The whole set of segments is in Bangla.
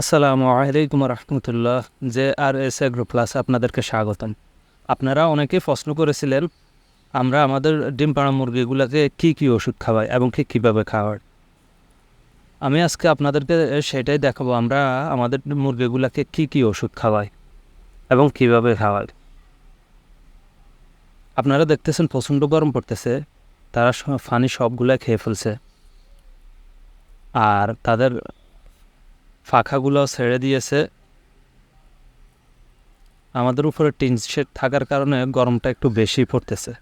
আসসালামু আলাইকুম রহমতুল্লাহ, J R S agro plus আপনাদেরকে স্বাগতম। আপনারা অনেকে প্রশ্ন করেছিলেন, আমরা আমাদের ডিম পাড়া মুরগিগুলোকে কী কী ওষুধ খাওয়াই এবং কি কীভাবে খাওয়াই। আমি আজকে আপনাদেরকে সেটাই দেখাবো, আমরা আমাদের মুরগিগুলোকে কী কী ওষুধ খাওয়াই এবং কীভাবে খাওয়াই। আপনারা দেখতেছেন প্রচণ্ড গরম পড়তেছে, তারা ফানি সবগুলাই খেয়ে ফেলছে। আর তাদের ফাঁকাগুলো ছেড়ে দিয়েছে। আমাদের উপরে টিন শেড থাকার কারণে গরমটা একটু বেশি পড়তেছে।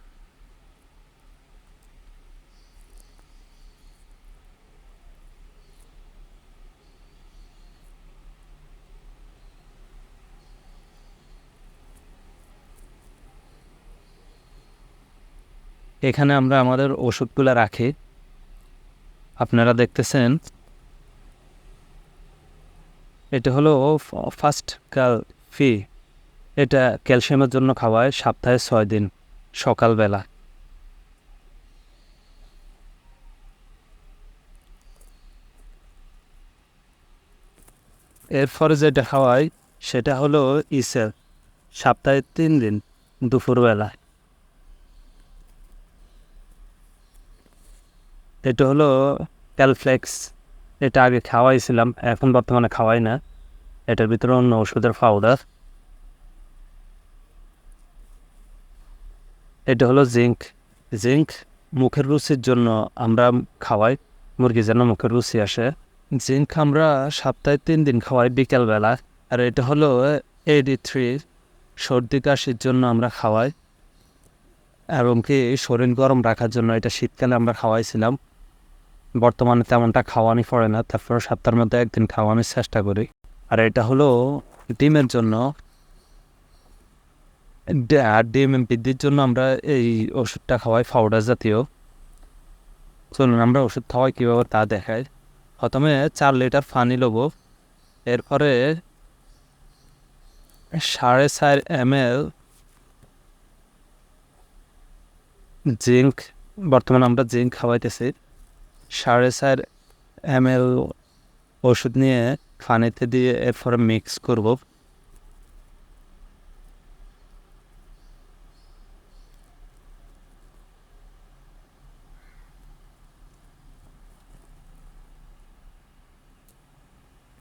এখানে আমরা আমাদের ওষুধগুলো রাখি। আপনারা দেখতেছেন এটা হলো ফার্স্ট কাল ফি। এটা ক্যালসিয়ামের জন্য খাওয়ায় সপ্তাহে ছয় দিন, সকালবেলা। এরপরে যেটা খাওয়াই সেটা হলো ইসেল। সপ্তাহে তিন দিন, দুপুরবেলা। এটা হলো ক্যালফ্লেক্স। এটা আগে খাওয়াইছিলাম, এখন বর্তমানে খাওয়াই না। এটার ভিতরে অন্য ওষুধের পাউডার এটা হলো জিঙ্ক জিঙ্ক মুখের রুচির জন্য আমরা খাওয়াই, মুরগি যেন মুখের রুচি আসে। জিঙ্ক আমরা সপ্তাহে তিন দিন খাওয়াই বিকেলবেলা। আর এটা হলো এডি থ্রি সর্দি কাশির জন্য আমরা খাওয়াই। এবং কি শরীর গরম রাখার জন্য এটা শীতকালে আমরা খাওয়াইছিলাম। বর্তমানে তেমনটা খাওয়ানি পড়ে না তারপর সপ্তাহের মধ্যে একদিন খাওয়ানোর চেষ্টা করি। আর এটা হলো ডিমের জন্য আর ডিম বৃদ্ধির জন্য আমরা এই ওষুধটা খাওয়াই পাউডার জাতীয়। চলুন আমরা ওষুধ খাওয়াই কীভাবে তা দেখাই। প্রথমে চার লিটার পানি নেব এরপরে সাড়ে চার এম এল জিঙ্ক, বর্তমানে আমরা জিঙ্ক খাওয়াইতেছি। সাড়ে চার এম এল ওষুধ নিয়ে পানিতে দিয়ে এরপরে মিক্স করব।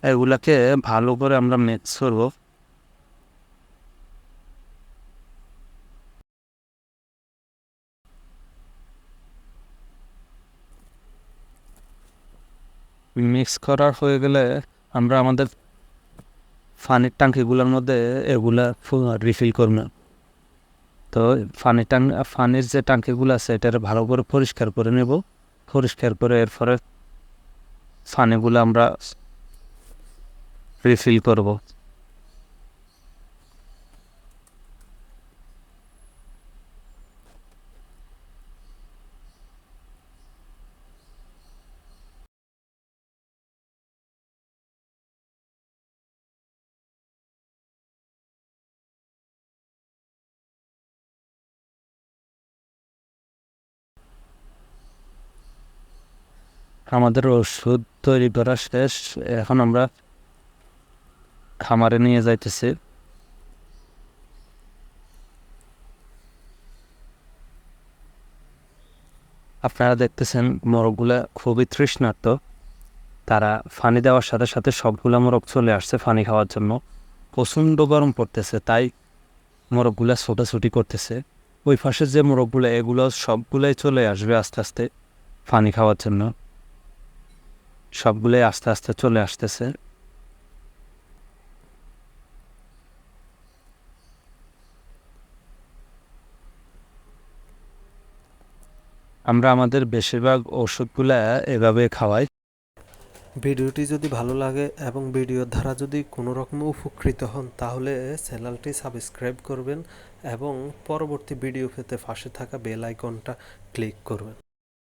এগুলাকে ভালো করে আমরা মিক্স করব। মিক্স করার হয়ে গেলে আমরা আমাদের ফানির ট্যাঙ্কিগুলোর মধ্যে এগুলা রিফিল করব। তো ফানি ট্যাং ফানির যে ট্যাঙ্কিগুলো আছে, এটার ভালো করে পরিষ্কার করে নেব। পরিষ্কার করে এরপরে ফানিগুলো আমরা রিফিল করব। আমাদের ওষুধ তৈরি করা শেষ। এখন আমরা খামারে নিয়ে যাইতেছি। আপনারা দেখতেছেন মোরগগুলা খুবই তৃষ্ণার্ত। তারা ফানি দেওয়ার সাথে সাথে সবগুলা মোরগ চলে আসছে ফানি খাওয়ার জন্য। প্রচণ্ড গরম পড়তেছে, তাই মোরগগুলা ছোটাছুটি করতেছে। ওই পাশে যে মোরগগুলো, এগুলো সবগুলাই চলে আসবে আস্তে আস্তে পানি খাওয়ার জন্য। সবগুলোই আস্তে আস্তে চলে আসতেছে। আমরা আমাদের বেশিরভাগ ওষুধগুলা এভাবে খাওয়াই। ভিডিওটি যদি ভালো লাগে এবং ভিডিওর দ্বারা যদি কোনো রকম উপকৃত হন, তাহলে চ্যানেলটি সাবস্ক্রাইব করবেন এবং পরবর্তী ভিডিও পেতে পাশে থাকা বেল আইকনটা ক্লিক করবেন।